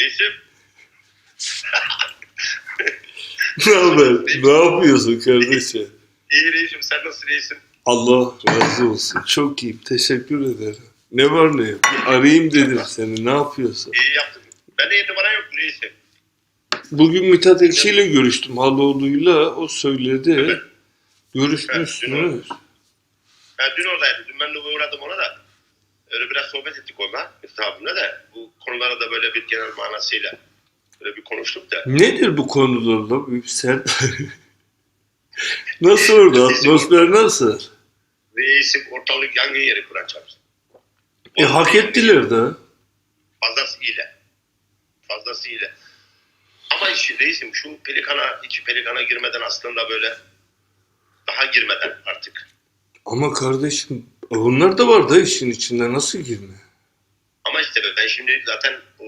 Reisim. Ne haber? Ne yapıyorsun kardeşim? İyi reisim. Sen nasıl reisim? Allah razı olsun. Çok iyiyim. Teşekkür ederim. Ne var ne yok? Bir arayayım dedim seni. Ne yapıyorsun? İyi yaptın. Ben de numara yok reisim. Bugün Mithat Ekşi ile görüştüm Haloğlu'yla. O söyledi. Evet, dün Görüşmüşsünüz. Ben dün oradaydım. Dün ben de uğradım ona da. Öyle biraz sohbet ettik onunla. Abimle de. Bu konulara da böyle bir genel manasıyla böyle bir konuştuk da. Nedir bu konularla? Sen... nasıl orada? Atmosfer nasıl? Reisim ortalık yangın yeri kuracağız. E hak ettiler de. Fazlasıyla. Fazlasıyla. Ama işi reisim şu pelikana, içi pelikana girmeden aslında böyle daha girmeden artık. Ama kardeşim onlar da var da işin içinde nasıl girme? Ama işte ben şimdi zaten o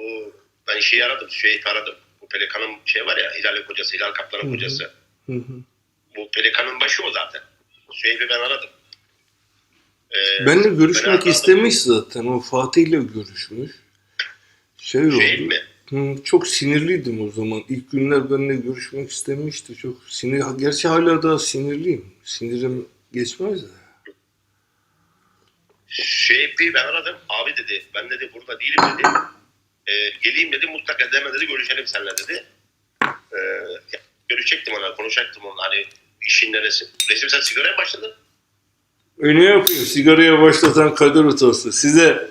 ben şeyi aradım, Süheyd'i aradım. Bu pelikanın şey var ya, Hilal'in kocası, Hilal Kaplan'ın kocası. Hı hı. Bu pelikanın başı o zaten. Süheyd'i ben aradım. Ee, Benle ben görüşmek aradım. istemiş zaten. O Fatih'le görüşmüş. Şey Süheyl oldu. mi? Hı, çok sinirliydim o zaman. İlk günler benimle görüşmek istemişti. Çok sinir. Gerçi hala daha sinirliyim. Sinirim geçmez de. Süheyd'i ben aradım. Abi dedi, ben dedi burada değilim dedi. Ee, geleyim dedi, mutlaka deme dedi, görüşelim seninle dedi. Ya, görüşecektim ona, konuşacaktım onunla. Hani işin neresi? Resim sen sigaraya mı başladın? E ne yapıyor? Sigaraya başlatan kader utası. Size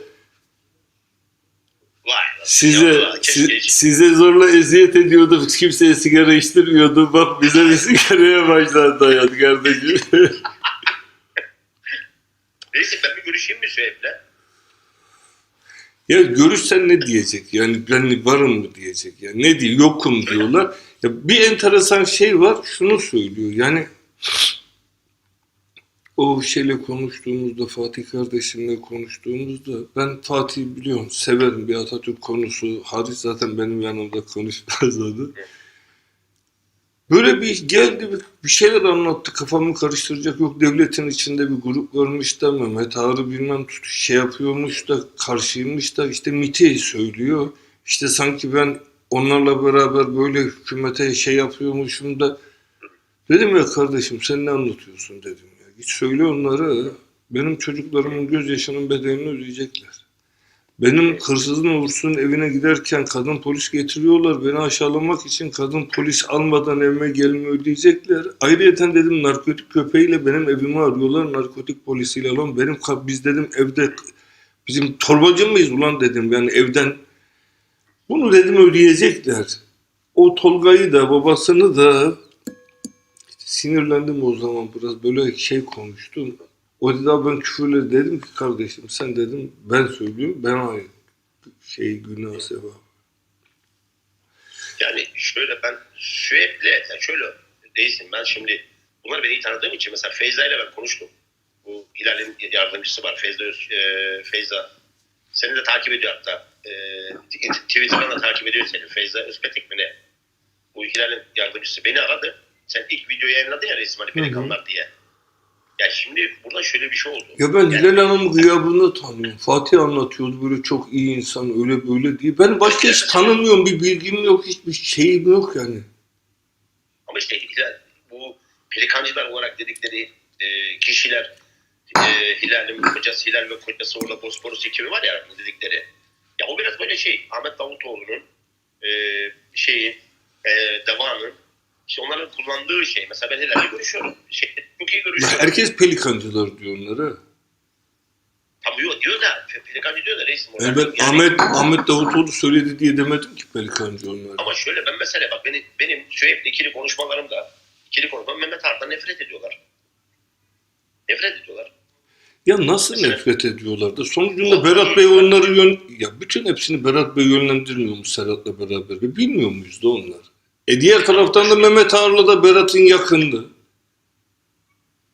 Vay. size Ya, si- size zorla eziyet ediyordu. Kimseye sigara içtirmiyordu. Bak bize bir sigaraya başladı hayat kardeşim. Neyse ben Süheyd'le? Ya görüşsen ne diyecek? Yani ben varım mı diyecek? Yani ne diyor? Yokum diyorlar. Ya bir enteresan şey var. Şunu söylüyor. Yani o şeyle konuştuğumuzda Fatih kardeşimle konuştuğumuzda ben Fatih biliyorum severim bir Atatürk konusu hariç zaten benim yanımda konuşmaz onu. Böyle bir geldi bir, şeyler anlattı kafamı karıştıracak yok devletin içinde bir grup varmış da Mehmet Ağrı bilmem tut şey yapıyormuş da karşıymış da işte MİT'i söylüyor. İşte sanki ben onlarla beraber böyle hükümete şey yapıyormuşum da dedim ya kardeşim sen ne anlatıyorsun dedim ya. Git söyle onlara benim çocuklarımın gözyaşının bedelini ödeyecekler. Benim hırsızın uğursuzun evine giderken kadın polis getiriyorlar. Beni aşağılamak için kadın polis almadan evime gelme ödeyecekler. Ayrıyeten dedim narkotik köpeğiyle benim evimi arıyorlar. Narkotik polisiyle lan benim biz dedim evde bizim torbacı mıyız ulan dedim. Yani evden bunu dedim ödeyecekler. O Tolga'yı da babasını da sinirlendim o zaman biraz böyle şey konuştum. O dedi abi ben küfürle dedim ki kardeşim sen dedim ben söylüyorum ben aynı şey günah sevap. Yani şöyle ben Süheyd'le yani şöyle değilsin ben şimdi bunları ben iyi tanıdığım için mesela Feyza ile ben konuştum. Bu Hilal'in yardımcısı var Feyza, e, Feyza. Seni de takip ediyor hatta. E, Twitter'dan da takip ediyor seni. Feyza Özpetek mi ne? Bu Hilal'in yardımcısı beni aradı. Sen ilk videoyu yayınladın ya resim hani pelikanlar diye. Ya şimdi burada şöyle bir şey oldu. Ya ben Yani- Hilal Hanım'ı gıyabında tanıyorum. Fatih anlatıyordu böyle çok iyi insan öyle böyle diye. Ben başka hiç tanımıyorum bir bilgim yok hiçbir şeyim yok yani. Ama işte bu pelikancılar olarak dedikleri e, kişiler e, Hilal'in kocası Hilal ve kocası orada Bosporus ekibi var ya dedikleri. Ya o biraz böyle şey Ahmet Davutoğlu'nun e, şeyi e, Deva'nın işte onların kullandığı şey. Mesela ben Hilal'le görüşüyorum. Şey, çok iyi Ya görüşüyorum. herkes pelikancılar diyor onlara. Tabii yok diyor da pe- pelikancı diyor da reisim. Yani onlar. ben Yani- Ahmet Ahmet Davutoğlu söyledi diye demedim ki pelikancı onlara. Ama şöyle ben mesela bak benim, benim Şuayb'le ikili konuşmalarımda ikili konuşmam Mehmet Art'tan nefret ediyorlar. Nefret ediyorlar. Ya nasıl Mesela- nefret ediyorlar da sonucunda Berat Bey onları yön... Ya bütün hepsini Berat Bey yönlendirmiyormuş Serhat'la beraber. Bilmiyor muyuz da onlar? E diğer taraftan da Mehmet Ağar'la da Berat'ın yakındı.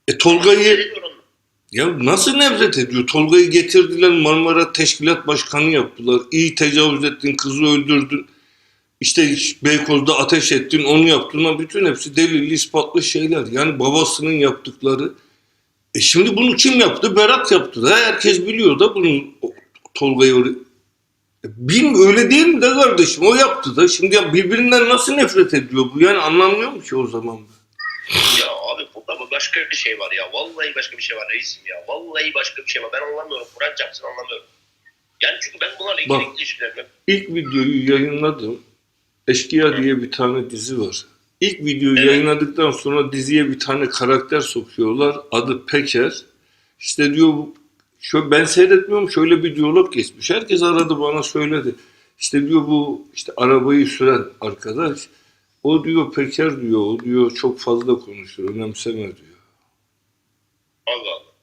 E Tolga'yı... Ya nasıl nefret ediyor? Tolga'yı getirdiler Marmara Teşkilat Başkanı yaptılar. İyi tecavüz ettin, kızı öldürdün. İşte Beykoz'da ateş ettin, onu yaptın. Ama bütün hepsi delilli, ispatlı şeyler. Yani babasının yaptıkları. E şimdi bunu kim yaptı? Berat yaptı da. Herkes biliyor da bunun Tolga'yı Bin öyle değil mi de kardeşim? O yaptı da. Şimdi ya birbirinden nasıl nefret ediyor bu? Yani anlamıyorum ki o zaman. Ya abi burada bu başka bir şey var ya. Vallahi başka bir şey var reisim ya. Vallahi başka bir şey var. Ben anlamıyorum. Kur'an çarpsın anlamıyorum. Yani çünkü ben bunlarla ilgili Bak. ilişkilerimi İlk videoyu yayınladım. Eşkıya diye bir tane dizi var. İlk videoyu Evet. yayınladıktan sonra diziye bir tane karakter sokuyorlar. Adı Peker. İşte diyor şu ben seyretmiyorum şöyle bir diyalog geçmiş. Herkes aradı bana söyledi. İşte diyor bu işte arabayı süren arkadaş o diyor Peker diyor o diyor çok fazla konuşur önemseme diyor. Allah Allah.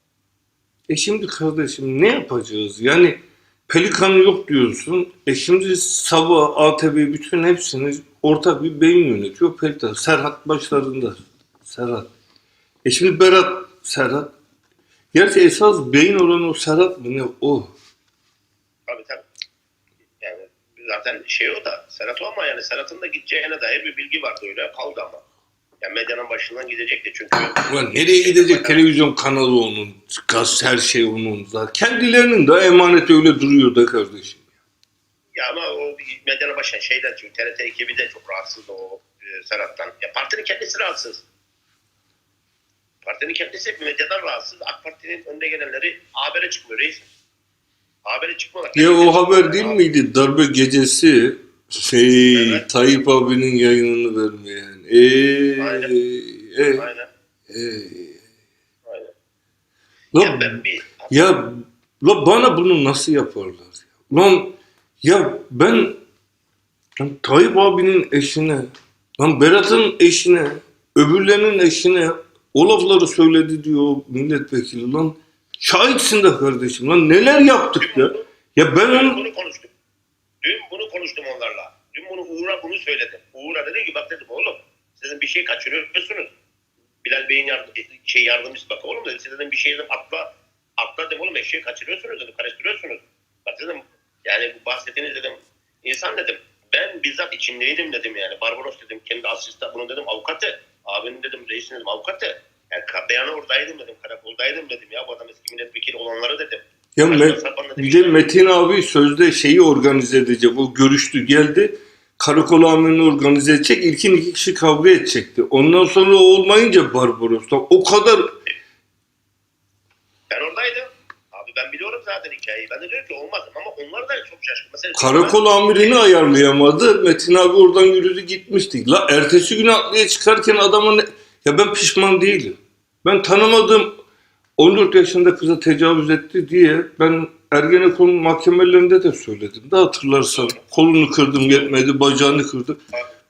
E şimdi kardeşim ne yapacağız? Yani Pelikan yok diyorsun. E şimdi Sabah, ATV bütün hepsini ortak bir beyin yönetiyor. Pelikan. Serhat başlarında. Serhat. E şimdi Berat Serhat. Gerçi esas beyin olan o Serhat mı ne? O. Tabii tabii. Yani zaten şey o da Serhat o ama yani Serhat'ın da gideceğine dair bir bilgi vardı öyle kaldı ama. Yani medyanın başından gidecekti çünkü. Ulan nereye gidecek televizyon kanalı onun, gaz her şey onun. Zaten kendilerinin de emaneti öyle duruyor da kardeşim. Ya ama o medyanın başına şeyden çünkü TRT ekibi de çok rahatsız o e, Serhat'tan. Ya partinin kendisi rahatsız. Partinin kendisi hep medyadan rahatsız. AK Parti'nin önde gelenleri habere çıkmıyor reis. Habere çıkmıyorlar. Ya o haber değil miydi? Darbe gecesi şey Evet. Tayyip abinin yayınını vermeyen. Eee Aynen. e, Aynen. e. Aynen. Lan, Ya ben bir ya la bana bunu nasıl yaparlar? ya? Lan ya ben lan Tayyip abinin eşine, lan Berat'ın eşine, öbürlerinin eşine o lafları söyledi diyor milletvekili lan. Şahitsin de kardeşim lan neler yaptık ya. Ya ben Dün onu bunu konuştum. Dün bunu konuştum onlarla. Dün bunu Uğur'a bunu söyledim. Uğur'a dedim ki bak dedim oğlum sizin bir şey kaçırıyorsunuz. Bilal Bey'in yardım, şey yardımcısı bak oğlum dedim siz dedim bir şey dedim atla atla dedim oğlum eşeği kaçırıyorsunuz dedim karıştırıyorsunuz. Bak dedim yani bu bahsettiğiniz dedim insan dedim ben bizzat içindeydim dedim yani Barbaros dedim kendi asistan bunu dedim avukatı abinin dedim reisin dedim avukatı yani beyanı oradaydım dedim karakoldaydım dedim ya bu adam eski milletvekili olanları dedim. Ya Saçma Me- sapan dedim. Metin abi sözde şeyi organize edecek. O görüştü geldi. Karakol amirini organize edecek. İlkin iki kişi kavga edecekti. Ondan sonra o olmayınca Barbaros'ta o kadar Ben oradaydım. Abi ben zaten hikayeyi. Ben de diyorum ki olmaz ama onlar da çok şaşkın. Mesela karakol amirini ayarlayamadı. Metin abi oradan yürüdü gitmişti. La ertesi gün atlıya çıkarken adama ne... Ya ben pişman değilim. Ben tanımadığım 14 yaşında kıza tecavüz etti diye ben Ergenekon mahkemelerinde de söyledim. De hatırlarsan kolunu kırdım yetmedi, bacağını kırdım.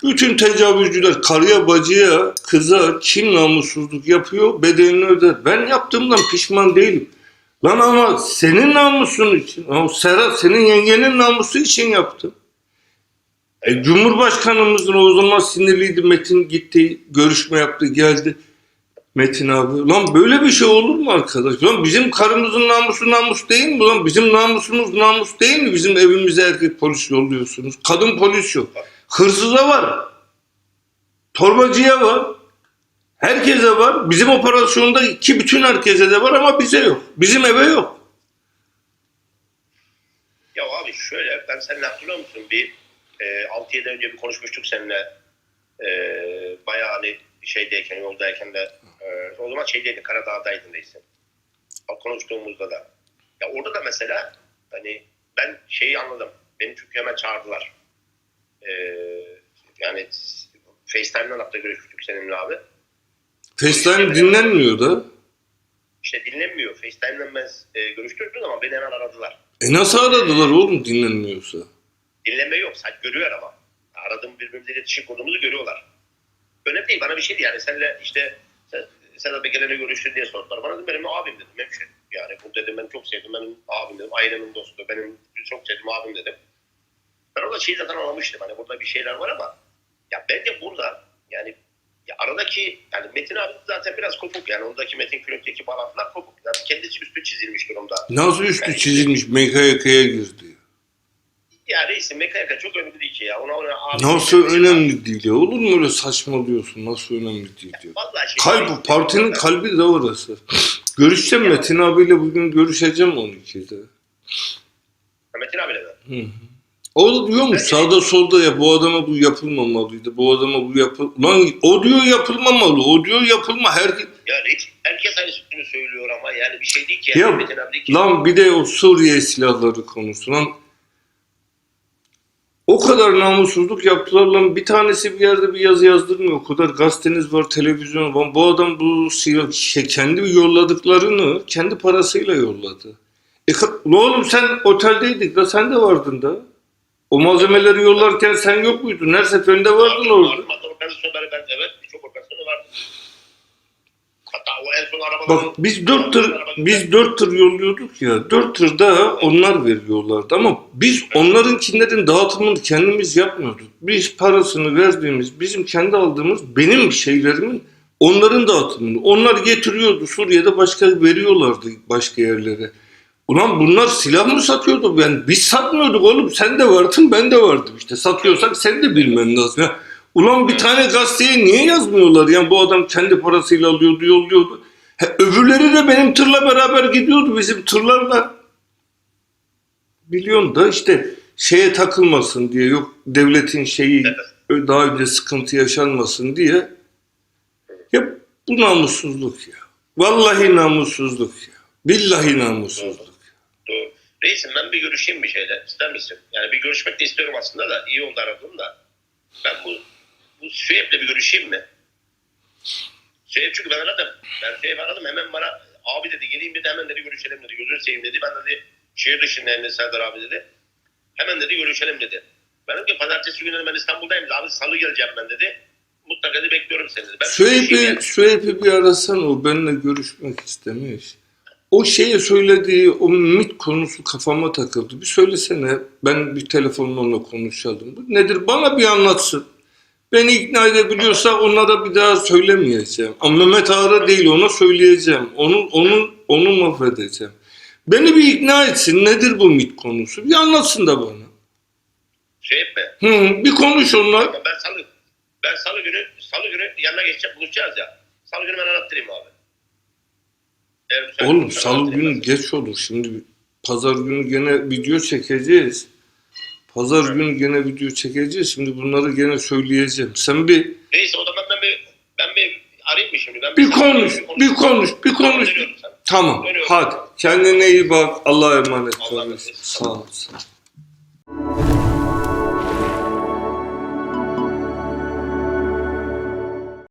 Bütün tecavüzcüler karıya, bacıya, kıza kim namussuzluk yapıyor bedelini öder. Ben yaptığımdan pişman değilim. Lan ama senin namusun için, o Serhat senin yengenin namusu için yaptım. E, Cumhurbaşkanımızın o zaman sinirliydi Metin gitti, görüşme yaptı, geldi. Metin abi. Lan böyle bir şey olur mu arkadaş? Lan bizim karımızın namusu namus değil mi? Lan bizim namusumuz namus değil mi? Bizim evimize erkek polis yolluyorsunuz. Kadın polis yok. Hırsıza var. Torbacıya var. Herkese var. Bizim operasyonda ki bütün herkese de var ama bize yok. Bizim eve yok. Ya abi şöyle ben seninle hatırlıyor musun? Bir e, 6-7 önce bir konuşmuştuk seninle. E, bayağı hani şeydeyken yoldayken de e, o zaman şeydeydi Karadağ'daydın neyse. Konuştuğumuzda da. Ya orada da mesela hani ben şeyi anladım. Beni çünkü hemen çağırdılar. E, yani FaceTime'dan hatta görüşmüştük seninle abi. FaceTime dinlenmiyor da. İşte dinlenmiyor. FaceTime'dan ben e, görüştürdüm ama beni hemen aradılar. E nasıl aradılar oğlum dinlenmiyorsa? Dinleme yok. Sadece görüyor ama. Aradığım birbirimizle iletişim kurduğumuzu görüyorlar. Önemli değil. Bana bir şey değil. Yani senle işte sen, Sedat Begeler'le görüştün diye sordular. Bana dedim benim abim dedim. Hemşerim. Yani bu dedim ben çok sevdim. Benim abim dedim. Ailemin dostu. Benim çok sevdiğim abim dedim. Ben orada şeyi zaten anlamıştım. Hani burada bir şeyler var ama ya bence burada yani ya aradaki yani Metin abi zaten biraz kopuk yani ondaki Metin Külünk'teki bağlantılar kopuk. Yani kendisi üstü çizilmiş durumda. Nasıl üstü çizilmiş MKYK'ya girdi? Ya reisim MKYK çok önemli değil ki ya. Ona, ona abi, Nasıl önemli değil ya? Olur mu öyle saçmalıyorsun? Nasıl önemli değil ya? Vallahi şey, Kalbi, partinin kalbi de orası. Görüşeceğim Metin abiyle bugün görüşeceğim 12'de. Metin abiyle de. Hı. O da diyormuş sağda solda ya bu adama bu yapılmamalıydı. Bu adama bu yapıl... Lan o diyor yapılmamalı. O diyor yapılma. Her... Yani hiç herkes aynısını söylüyor ama yani bir şey değil ki. Ya, Yani, Metin abi değil ki. Lan bir de o Suriye silahları konusu lan. O kadar namussuzluk yaptılar lan. Bir tanesi bir yerde bir yazı yazdırmıyor. O kadar gazeteniz var, televizyon var. Bu adam bu silah, şey, kendi yolladıklarını kendi parasıyla yolladı. E, ne oğlum sen oteldeydik da sen de vardın da. O malzemeleri yollarken sen yok muydun? Her seferinde vardın orada. Operasyonları ben evet birçok operasyonu vardı. Hatta o en son araba... Bak biz dört tır biz dört tır yolluyorduk ya. Dört tır da onlar veriyorlardı ama biz onlarınkilerin dağıtımını kendimiz yapmıyorduk. Biz parasını verdiğimiz, bizim kendi aldığımız benim şeylerimin onların dağıtımını. Onlar getiriyordu Suriye'de başka veriyorlardı başka yerlere. Ulan bunlar silah mı satıyordu? Yani biz satmıyorduk oğlum. Sen de vardın ben de vardım işte. Satıyorsak sen de bilmen lazım. Ya. Ulan bir tane gazeteye niye yazmıyorlar? Yani bu adam kendi parasıyla alıyordu, yolluyordu. He, öbürleri de benim tırla beraber gidiyordu bizim tırlarla. Biliyorsun da işte şeye takılmasın diye yok devletin şeyi daha önce sıkıntı yaşanmasın diye. Ya bu namussuzluk ya. Vallahi namussuzluk ya. Billahi namussuzluk. Reisim ben bir görüşeyim bir şeyle. İster misin? Yani bir görüşmek de istiyorum aslında da. iyi oldu aradım da. Ben bu bu Süheyb'le bir görüşeyim mi? Süheyb çünkü ben aradım. Ben Süheyb'i aradım hemen bana abi dedi geleyim dedi hemen dedi görüşelim dedi. Gözünü seveyim dedi. Ben dedi şehir dışındayım dedi Serdar abi dedi. Hemen dedi görüşelim dedi. Ben dedim ki pazartesi günü ben İstanbul'dayım. Abi salı geleceğim ben dedi. Mutlaka dedi bekliyorum seni dedi. Ben Süheyb'i. Süheyb'i bir arasan o benimle görüşmek istemiş. O şeye söylediği o MIT konusu kafama takıldı. Bir söylesene ben bir telefonla onunla konuşalım. Bu nedir bana bir anlatsın. Beni ikna edebiliyorsa onlara bir daha söylemeyeceğim. Ama Mehmet Ağar'a değil ona söyleyeceğim. Onun onun onu mahvedeceğim. Beni bir ikna etsin. Nedir bu MIT konusu? Bir anlatsın da bana. Süheyb mi? Hı, bir konuş onunla. Ben salı ben salı günü salı günü yanına geçeceğim buluşacağız ya. Salı günü ben anlattırayım abi. Müsait Oğlum salı günü geç olur. Şimdi pazar günü gene video çekeceğiz. Pazar Evet. günü gene video çekeceğiz. Şimdi bunları gene söyleyeceğim. Sen bir Neyse o zaman ben bir ben bir arayayım mı şimdi? Ben bir konuş, bir konuş, bir konuş. Dönüyorum sana. Tamam. Dönüyorum. Hadi. Kendine iyi bak. Allah'a emanet ol. Sağ ol. Sağ ol.